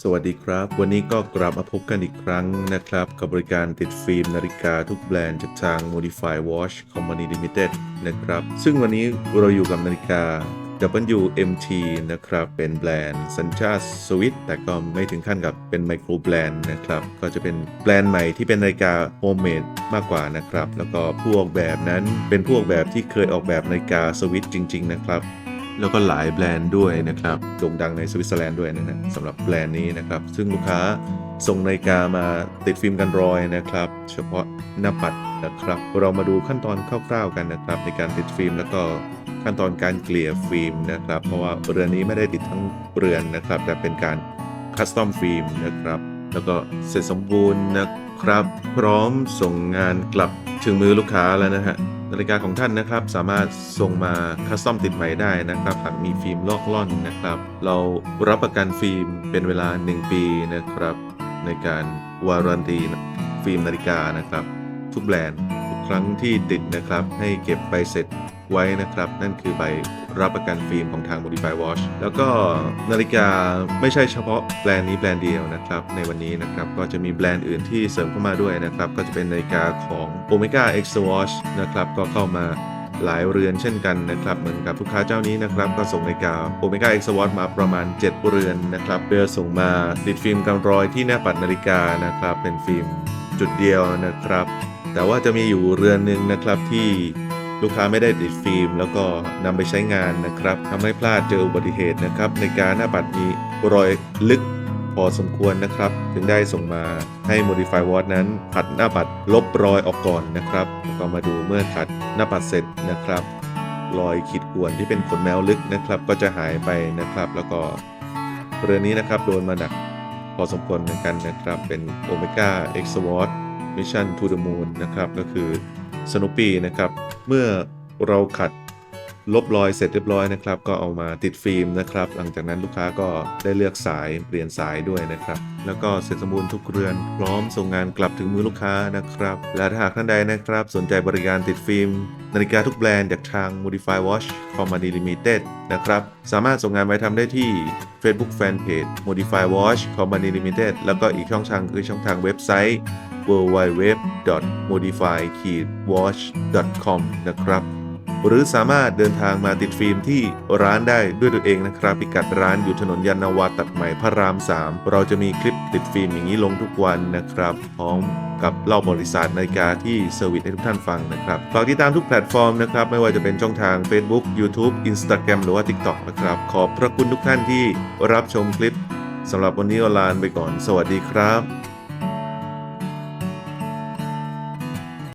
สวัสดีครับ วันนี้ก็กลับมาพบกันอีกครั้งนะครับ กับบริการติดฟิล์มนาฬิกาทุกแบรนด์จากทาง Modify Watch Company Limited นะครับ ซึ่งวันนี้เราอยู่กับนาฬิกา WMT นะครับ เป็นแบรนด์สัญชาติสวิตแต่ก็ไม่ถึงขั้นกับเป็นไมโครแบรนด์นะครับ ก็จะเป็นแบรนด์ใหม่ที่เป็นนาฬิกาโฮมเมดมากกว่านะครับ แล้วก็ผู้ออกแบบนั้นเป็นผู้ออกแบบที่เคยออกแบบนาฬิกาสวิตจริง ๆ นะครับ แล้วก็หลายแบรนด์ด้วยนะครับโด่งดังในสวิตเซอร์แลนด์ด้วยนะฮะสำหรับแบรนด์นี้นะครับ ซึ่งลูกค้าส่งนาฬิกามาติดฟิล์มกันรอยนะครับ เฉพาะหน้าปัดนะครับ เรามาดูขั้นตอนคร่าวๆกันนะครับ ในการติดฟิล์มแล้วก็ขั้นตอนการเกลี่ยฟิล์มนะครับ เพราะว่าเรือนนี้ไม่ได้ติดทั้งเรือนนะครับ แต่เป็นการคัสตอมฟิล์มนะครับ แล้วก็เสร็จสมบูรณ์นะครับ พร้อมส่งงานกลับถึงมือลูกค้าแล้วนะฮะ นาฬิกาของท่านนะครับ สามารถส่งมาคัสตอมติดใหม่ได้นะครับหากมีฟิล์มลอกล่อนนะครับ เรารับประกันฟิล์มเป็นเวลา 1 ปีนะครับ ในการวารันตีฟิล์มนาฬิกานะครับ ทุกแบรนด์ทุกครั้งที่ติดนะครับ ให้เก็บใบเสร็จ ไว้นะครับ นั่นคือใบรับประกันฟิล์มของทาง Modify Watch แล้วก็นาฬิกาไม่ใช่เฉพาะแบรนด์นี้แบรนด์เดียวนะครับ ในวันนี้นะครับก็จะมีแบรนด์อื่นที่เสริมเข้ามาด้วยนะครับ ก็จะเป็นนาฬิกาของ Omega X Watch นะครับก็เข้ามาหลายเรือนเช่นกันนะครับเหมือนกับลูกค้าเจ้านี้นะครับก็ส่งนาฬิกา Omega X Watch มาประมาณ 7 เรือนนะครับเพื่อส่งมาติดฟิล์มกันรอยที่หน้าปัดนาฬิกานะครับเป็นฟิล์มจุดเดียวนะครับ แต่ว่าจะมีอยู่เรือนหนึ่งนะครับที่ ลูกค้าไม่ได้ติดฟิล์ม แล้วก็นำไปใช้งานนะครับทำให้พลาดเจออุบัติเหตุนะครับ ในการหน้าปัดมีรอยลึกพอสมควรนะครับ ถึงได้ส่งมาให้ Modify Watch นั้นขัดหน้าปัดลบรอยออกก่อนนะครับแล้วก็มาดูเมื่อขัดหน้าปัดเสร็จนะครับ รอยขีดข่วนที่เป็นขนแมวลึกนะครับ ก็จะหายไปนะครับ แล้วก็เรือนี้นะครับโดนมาหนักพอสมควรเหมือนกันนะครับ เป็น Omega X Watch Mission to the Moon นะครับ ก็คือ สนุปีนะครับ เมื่อเราขัดลบรอยเสร็จเรียบร้อยนะครับ ก็เอามาติดฟิล์มนะครับ หลังจากนั้นลูกค้าก็ได้เลือกสายเปลี่ยนสายด้วยนะครับ แล้วก็เสร็จสมบูรณ์ทุกเรือน พร้อมส่งงานกลับถึงมือลูกค้านะครับ และถ้าหากท่านใดนะครับ สนใจบริการติดฟิล์ม นาฬิกาทุกแบรนด์จากทาง Modify Watch Company Limited นะครับ สามารถส่งงานไปทำได้ที่ Facebook Fanpage Modify Watch Company Limited แล้วก็อีกช่องทางคือช่องทางเว็บไซต์ www.modify-watch.com นะครับ หรือสามารถเดินทางมาติดฟิล์มที่ร้านได้ด้วยตัวเองนะครับ พิกัดร้านอยู่ถนนยานนาวาตัดใหม่พระราม 3 เราจะมีคลิปติดฟิล์มอย่างนี้ลงทุกวันนะครับพร้อมกับเล่าบริษัทนาฬิกาที่เซอร์วิสให้ทุกท่านฟังนะครับ ฝากติดตามทุกแพลตฟอร์มนะครับ ไม่ว่าจะเป็นช่องทาง Facebook YouTube Instagram หรือว่า TikTok นะครับ ขอบพระคุณทุกท่านที่รับชมคลิปสำหรับวันนี้ออนไลน์ไปก่อน สวัสดีครับ